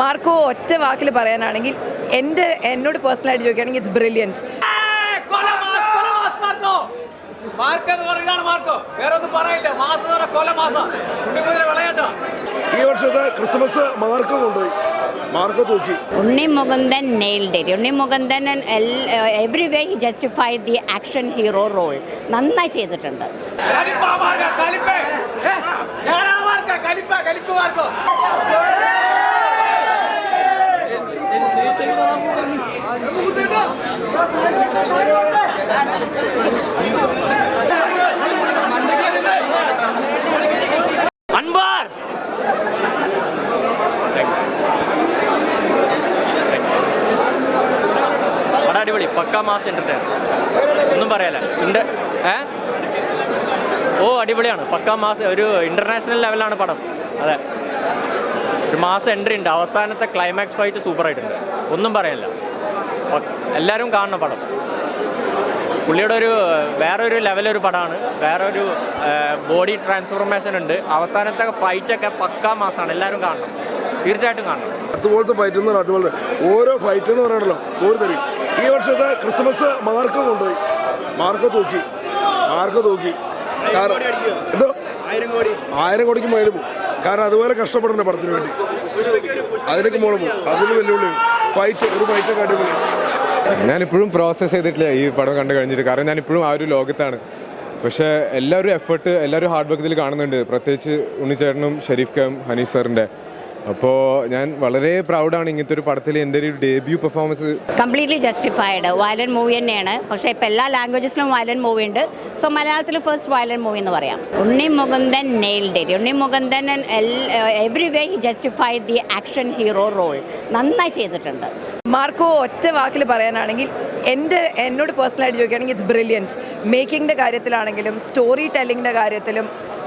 Marco ഒറ്റ വാക്കിൽ പറയാനാണെങ്കിൽ എന്റെ എന്നോട് പേഴ്സണലായിട്ട് ചോദിക്കുകയാണെങ്കിൽ ഇറ്റ്സ് ബ്രില്യന്റ് ഈ വർഷത്തെ ക്രിസ്മസ് മാർക്കോ കൊണ്ടുപോയി. മാർക്കോ തൂക്കി. Unni Unni nailed every way he justify the action hero role നന്നായി ചെയ്തിട്ടുണ്ട്. കലിപ്പ കലിപ്പ. കലിപ്പ കലിപ്പ് അൻപാർ പടം അടിപൊളി. പക്ക മാസ് എന്റർടൈൻ ഒന്നും പറയാല ഉണ്ട്. ഏ? ഓ അടിപൊളിയാണ്. പക്ക മാസ് ഒരു ഇന്റർനാഷണൽ ലെവലാണ് പടം. അതെ. ഒരു മാസം എൻട്രി ഉണ്ട്. അവസാനത്തെ ക്ലൈമാക്സ് ഫൈറ്റ് സൂപ്പറായിട്ടുണ്ട് ഒന്നും പറയാനില്ല എല്ലാവരും കാണുന്ന പടം. പുള്ളിയുടെ ഒരു വേറൊരു ലെവലൊരു പടമാണ്. ഒരു ബോഡി ട്രാൻസ്ഫോർമേഷൻ ഉണ്ട്. അവസാനത്തെ ഫൈറ്റൊക്കെ പക്കാ മാസമാണ് എല്ലാവരും കാണണം. തീർച്ചയായിട്ടും കാണണം. അതുപോലത്തെ ഫൈറ്റ് എന്ന് പറഞ്ഞാൽ അതുപോലെ ഓരോ ഫൈറ്റ് എന്ന് പറയണല്ലോ കോരി തരും ഈ വർഷത്തെ ക്രിസ്മസ് മാർക്ക് കൊണ്ടുപോയി. മാർക്ക് തൂക്കി. മാർക്ക് തൂക്കി. കാരണം എന്തോ ആയിരം കോടിക്ക് മേലെ പോകും. കാരണം അതുപോലെ കഷ്ടപ്പെടണ്ട പടത്തിന് വേണ്ടി. അതിനൊക്കെ മോളെ പോകും. അതിൽ വെല്ലുവിളി ഫൈറ്റ് ഒരു ഫൈറ്റൊക്കെ അടിപൊളി. ഞാനിപ്പോഴും പ്രോസസ്സ് ചെയ്തിട്ടില്ല ഈ പടം കണ്ടു കഴിഞ്ഞിട്ട്. കാരണം ഞാനിപ്പോഴും ആ ഒരു ലോകത്താണ്. പക്ഷേ എല്ലാവരും എഫേർട്ട് എല്ലാവരും ഹാർഡ് വർക്ക് ഇതിൽ കാണുന്നുണ്ട്. പ്രത്യേകിച്ച് ഉണ്ണിച്ചേട്ടനും ഷെരീഫ് ഖാം ഹനീഷ് സാറിന്റെ അപ്പോൾ ഞാൻ വളരെ പ്രൗഡാണ് ഇങ്ങനത്തെ ഒരു പടത്തിൽ എന്റെ ഒരു debut performance completely justified violent movie തന്നെയാണ്. പക്ഷേ ഇപ്പം എല്ലാ ലാംഗ്വേജസിലും വയലന്റ് മൂവി ഉണ്ട്. സോ മലയാളത്തിൽ ഫസ്റ്റ് വയലന്റ് മൂവി എന്ന് പറയാം. Unni Mukundan nailed it. Unni Mukundan every way he justify the action hero role നന്നായി ചെയ്തിട്ടുണ്ട്. മാർക്കോ ഒറ്റ വാക്കിൽ പറയാനാണെങ്കിൽ എന്റെ എന്നോട് പേഴ്സണലായിട്ട് ചോദിക്കുകയാണെങ്കിൽ ഇറ്റ്സ് ബ്രില്യന്റ് മേക്കിങ്ങിന്റെ കാര്യത്തിലാണെങ്കിലും സ്റ്റോറി ടെല്ലിങ്ങിന്റെ കാര്യത്തിലും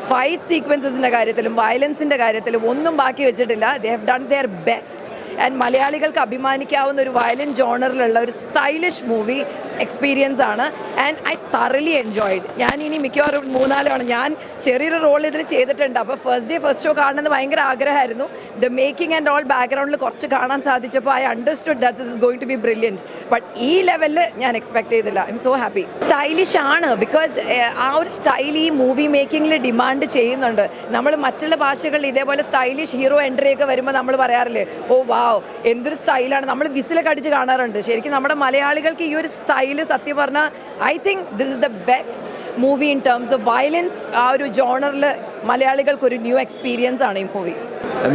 ഫൈറ്റ് സീക്വൻസസിന്റെ കാര്യത്തിലും വയലൻസിന്റെ കാര്യത്തിലും ഒന്നും ബാക്കി വെച്ചിട്ടില്ല. They have done their best and മലയാളികൾക്ക് അഭിമാനിക്കാവുന്ന ഒരു വയലിൻ ജോണറിലുള്ള ഒരു സ്റ്റൈലിഷ് മൂവി എക്സ്പീരിയൻസ് ആണ്. ആൻഡ് ഐ തറലി എൻജോയ്ഡ് ഞാൻ ഇനി മിക്കവാറും മൂന്നാലാണ് ഞാൻ ചെറിയൊരു റോൾ ഇതിൽ ചെയ്തിട്ടുണ്ട്. അപ്പോൾ ഫസ്റ്റ് ഡേ ഫസ്റ്റ് ഷോ കാണുന്നത് ഭയങ്കര ആഗ്രഹമായിരുന്നു. ദ മേക്കിംഗ് ആൻഡ് ഓൾ ബാക്ക്ഗ്രൗണ്ടിൽ കുറച്ച് കാണാൻ സാധിച്ചപ്പോൾ I understood that is going to be brilliant but ഈ ലെവലിൽ ഞാൻ എക്സ്പെക്ട് ചെയ്തില്ല. I'm so happy stylish ആണ് ബിക്കോസ് ആ ഒരു സ്റ്റൈൽ ഈ മൂവി മേക്കിങ്ങിൽ ഡിമാൻഡ് ചെയ്യുന്നുണ്ട്. നമ്മൾ മറ്റുള്ള ഭാഷകളിൽ ഇതേപോലെ സ്റ്റൈലിഷ് ഹീറോ എൻട്രി ഒക്കെ വരുമ്പോൾ നമ്മൾ പറയാറില്ലേ ഓ വാവ് എന്തൊരു സ്റ്റൈലാണ്. നമ്മൾ വിസിലൊക്കെ അടിച്ച് കാണാറുണ്ട്. ശരിക്കും നമ്മുടെ മലയാളികൾക്ക് ഈ ഒരു സ്റ്റൈൽ സത്യം പറഞ്ഞാൽ I think this is the best movie in terms of violence ആ ഒരു ജോണറിൽ മലയാളികൾക്ക് ഒരു ന്യൂ എക്സ്പീരിയൻസ് ആണ് ഈ മൂവി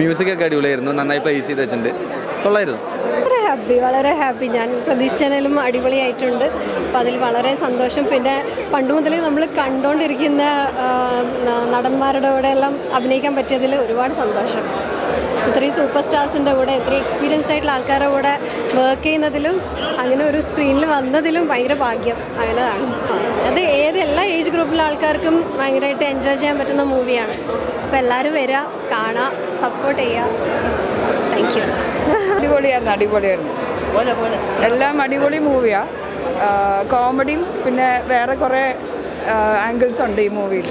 മ്യൂസിക് ഒക്കെ അടിപൊളിയായിരുന്നു. നന്നായി പ്ലേസ് ചെയ്ത് വെച്ചിട്ടുണ്ട്. കൊള്ളായിരുന്നു. ഹാപ്പി വളരെ ഹാപ്പി ഞാൻ പ്രതീക്ഷിച്ചതിലും അടിപൊളിയായിട്ടുണ്ട്. അപ്പം അതിൽ വളരെ സന്തോഷം. പിന്നെ പണ്ട് മുതലേ നമ്മൾ കണ്ടുകൊണ്ടിരിക്കുന്ന നടന്മാരുടെ കൂടെ എല്ലാം അഭിനയിക്കാൻ പറ്റിയതിൽ ഒരുപാട് സന്തോഷം. ഇത്രയും സൂപ്പർ സ്റ്റാർസിന്റെ കൂടെ ഇത്രയും എക്സ്പീരിയൻസ്ഡ് ആയിട്ടുള്ള ആൾക്കാരുടെ കൂടെ വർക്ക് ചെയ്യുന്നതിലും അങ്ങനെ ഒരു സ്ക്രീനിൽ വന്നതിലും ഭയങ്കര ഭാഗ്യം. അങ്ങനെതാണ് അത് ഏത് എല്ലാ ഏജ് ഗ്രൂപ്പിലെ ആൾക്കാർക്കും ഭയങ്കരമായിട്ട് എൻജോയ് ചെയ്യാൻ പറ്റുന്ന മൂവിയാണ് അപ്പോൾ എല്ലാവരും വരിക കാണുക സപ്പോർട്ട് ചെയ്യുക താങ്ക് യു അടിപൊളിയായിരുന്നു അടിപൊളിയായിരുന്നു. എല്ലാം അടിപൊളി മൂവിയാണ് കോമഡിയും പിന്നെ വേറെ കുറേ ആംഗിൾസ് ഉണ്ട് ഈ മൂവിയിൽ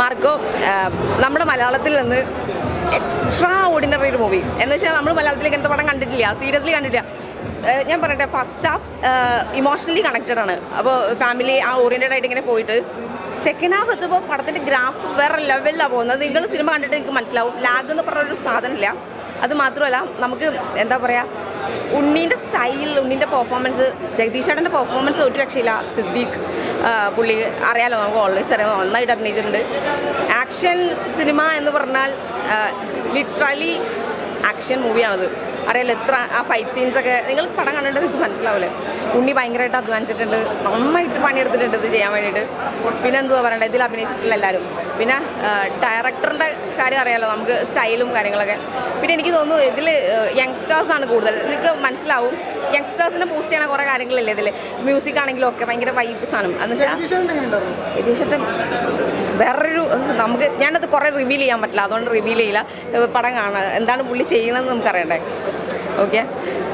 മാർക്കോ നമ്മുടെ മലയാളത്തിൽ നിന്ന് എക്സ്ട്രാ ഒരു മൂവി എന്ന് വെച്ചാൽ നമ്മൾ മലയാളത്തിലേക്ക് എന്താ പടം കണ്ടിട്ടില്ല. സീരിയസ്ലി കണ്ടിട്ടില്ല. ഞാൻ പറയട്ടെ ഫസ്റ്റ് ഹാഫ് ഇമോഷണലി കണക്റ്റഡ് ആണ്. അപ്പോൾ ഫാമിലി ആ ഓറിയന്റഡ് ആയിട്ട് ഇങ്ങനെ പോയിട്ട് സെക്കൻഡ് ഹാഫ് എത്തുമ്പോൾ പടത്തിന്റെ ഗ്രാഫ് വേറെ ലെവലിലാണ് പോകുന്നത്. നിങ്ങൾ സിനിമ കണ്ടിട്ട് നിങ്ങൾക്ക് മനസ്സിലാവും. ലാഗ് എന്ന് പറഞ്ഞൊരു സാധനമില്ല അത് മാത്രമല്ല നമുക്ക് എന്താ പറയുക ഉണ്ണീന്റെ സ്റ്റൈൽ ഉണ്ണീന്റെ പെർഫോമൻസ് ജഗദീഷ് ചേട്ടന്റെ പെർഫോമൻസ് ഒരു രക്ഷയില്ല. സിദ്ദീഖ് പുള്ളി അറിയാലോ നമുക്ക് ഓൾവേസ് അറിയാം. നന്നായിട്ട് അഭിനയിച്ചിട്ടുണ്ട്. ആക്ഷൻ സിനിമ എന്ന് പറഞ്ഞാൽ ലിറ്ററലി ആക്ഷൻ മൂവിയാണത് അറിയാലോ എത്ര ആ ഫൈറ്റ് സീൻസൊക്കെ നിങ്ങൾ പടം കണ്ടിട്ട് നിങ്ങൾക്ക് മനസ്സിലാവില്ലേ ഉണ്ണി ഭയങ്കരമായിട്ട് അധ്വാനിച്ചിട്ടുണ്ട്. നന്നായിട്ട് പണിയെടുത്തിട്ടുണ്ട് ഇത് ചെയ്യാൻ വേണ്ടിയിട്ട്. പിന്നെ എന്തുവാ പറയേണ്ടത് ഇതിൽ അഭിനയിച്ചിട്ടില്ല എല്ലാവരും. പിന്നെ ഡയറക്ടറിന്റെ കാര്യം അറിയാലോ നമുക്ക് സ്റ്റൈലും കാര്യങ്ങളൊക്കെ. പിന്നെ എനിക്ക് തോന്നുന്നു ഇതിൽ യങ്സ്റ്റേഴ്സാണ് കൂടുതൽ. നിങ്ങൾക്ക് മനസ്സിലാവും. യങ്സ്റ്റേഴ്സിനെ പോസ്റ്റ് ചെയ്യണ കുറേ കാര്യങ്ങളില്ലേ ഇതിൽ മ്യൂസിക് ആണെങ്കിലും ഒക്കെ ഭയങ്കര വൈബ് സാധനം. എന്ന് വെച്ചാൽ യതീഷേട്ടൻ വേറൊരു നമുക്ക് ഞാനത് കുറേ റിവീൽ ചെയ്യാൻ പറ്റില്ല. അതുകൊണ്ട് റിവീൽ ചെയ്യില്ല. പടം കാണാൻ എന്താണ് പുള്ളി ചെയ്യണമെന്ന് നമുക്കറിയണ്ടേ. ഓക്കെ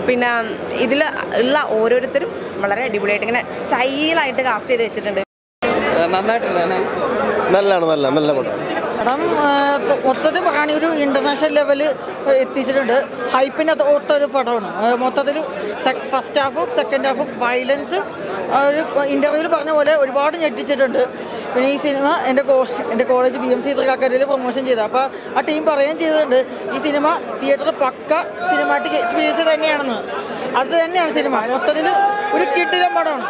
പിന്നെ ഇതിൽ ഉള്ള ഓരോരുത്തരും വളരെ അടിപൊളിയായിട്ട് ഇങ്ങനെ സ്റ്റൈലായിട്ട് കാസ്റ്റ് ചെയ്ത് വെച്ചിട്ടുണ്ട്. നന്നായിട്ടുണ്ട് നല്ലതാണ് നല്ല നല്ല പടം. പടം മൊത്തത്തിൽ പറയുകയാണെങ്കിൽ ഒരു ഇന്റർനാഷണൽ ലെവൽ എത്തിച്ചിട്ടുണ്ട്. ഹൈപ്പിന് ഒത്തൊരു പടമാണ്. മൊത്തത്തിൽ ഫസ്റ്റ് ഹാഫും സെക്കൻഡ് ഹാഫും വയലൻസ് ഒരു ഇന്റർവ്യൂവിൽ പറഞ്ഞ പോലെ ഒരുപാട് ഞെട്ടിച്ചിട്ടുണ്ട്. പിന്നെ ഈ സിനിമ എന്റെ കോ എന്റെ കോളേജ് ബി എം സി തൃക്കാക്കരയിൽ പ്രൊമോഷൻ ചെയ്തു. അപ്പോൾ ആ ടീം പറയുകയും ചെയ്തിട്ടുണ്ട് ഈ സിനിമ തിയേറ്ററിൽ പക്ക സിനിമാറ്റിക് എക്സ്പീരിയൻസ് തന്നെയാണെന്ന്. അത് തന്നെയാണ് സിനിമ മൊത്തത്തിൽ ഒരു കിട്ടിയ പടമാണ്.